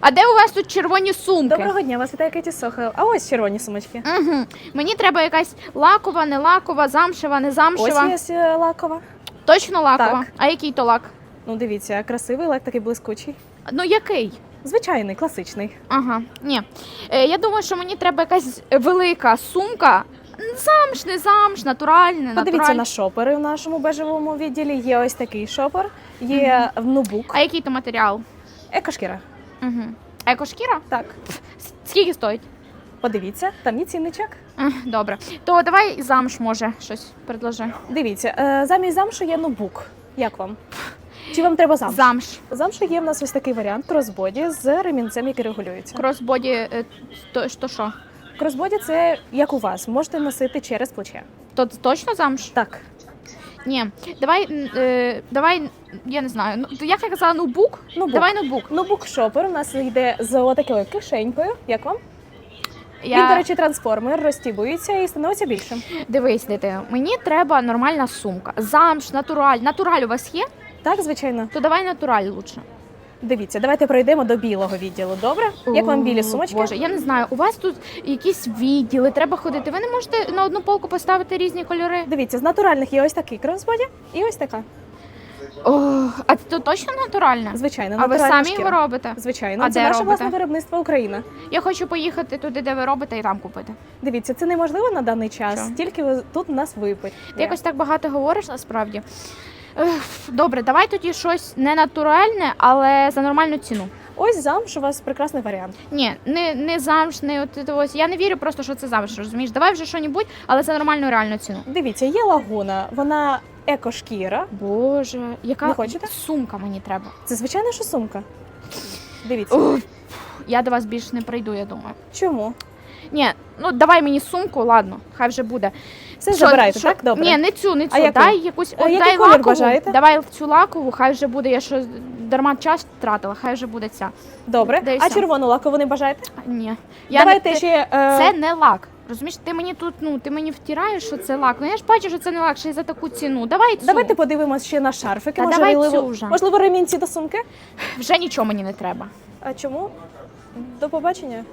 А де у вас тут червоні сумки? Доброго дня, вас вітає Кеті Сохо. А ось червоні сумочки. Угу. Мені треба якась лакова, не лакова, замшева, не замшева. Ось є е, лакова. Точно лакова. Так. А який то лак? Ну, дивіться, красивий лак такий блискучий. Ну який? Звичайний, класичний. Ага, ні. Е, я думаю, що мені треба якась велика сумка. Замш, не замш, натуральне, Подивіться натуральне. на шопери в нашому бежевому відділі. Є ось такий шопер, є в нубук, А який то матеріал? екошкіра. Угу. Екошкіра? Так, Скільки стоїть? подивіться, там є цінничок. Добре. То давай замш, може, щось предложи. Дивіться, е, замість замшу є нубук. Як вам? Чи вам треба замш? Замш. Замшу є в нас ось такий варіант кросбоді з ремінцем, який регулюється. Кросбоді, е, то, то що? Кросбоді це як у вас, можете носити через плече. То точно замш? Так, Ні. Давай, е, давай, я не знаю. Ну, як я казала, ноутбук? Ноутбук. Давай ноутбук. нубук шопер у нас йде з отакою кишенькою. Як вам? Я... Він, до речі, трансформер, розтібується і становиться більшим. Дивись, дитино, мені треба нормальна сумка. Замш, натураль. Натураль у вас є? Так, звичайно. То давай натураль лучше. Дивіться, давайте пройдемо до білого відділу. Добре? Як вам білі сумочки? Боже, я не знаю. У вас тут якісь відділи, треба ходити. Ви не можете на одну полку поставити різні кольори. Дивіться, з натуральних є ось такий кросбоді і ось така. О, а це точно натуральне? Звичайно, А ви натуральна самі шкіра. його робите? Звичайно, А це де наше робите? власне виробництво Україна. Я хочу поїхати туди, де ви робите, і там купити. Дивіться, це неможливо на даний час, Що? тільки ви тут у нас випить. Ти якось так багато говориш насправді. Добре, давай тоді щось не натуральне, але за нормальну ціну. Ось замш у вас прекрасний варіант. Ні, не, не замш, не от це ось. Я не вірю просто, що це замш, розумієш? Давай вже що-небудь, але за нормальну реальну ціну. Дивіться, є лагуна, вона екошкіра. Боже, яка Не хочете? сумка мені треба. Це звичайна що сумка. Дивіться. Ух, я до вас більше не прийду, я думаю. Чому? Ні, ну давай мені сумку, ладно, хай вже буде. Все Що- забирайте, що- так? Добре. Ні, не цю, не цю. яку? дай якусь А от, який дай колір лакову. бажаєте? Давай цю лакову, хай вже буде. Я що дарма час втратила, хай вже буде ця. Добре. Дай А червону лакову не бажаєте? Ні. Я Давайте не, ти- ще. е, Це не лак. Розумієш, ти мені тут, ну ти мені втираєш, що це лак. Ну я ж бачу, що це не лак, ще й за таку ціну. Давай цю. Давайте подивимось ще на шарфики. Та може, давай можливо, цю вже. можливо, ремінці до сумки. Вже нічого мені не треба. А чому? До побачення.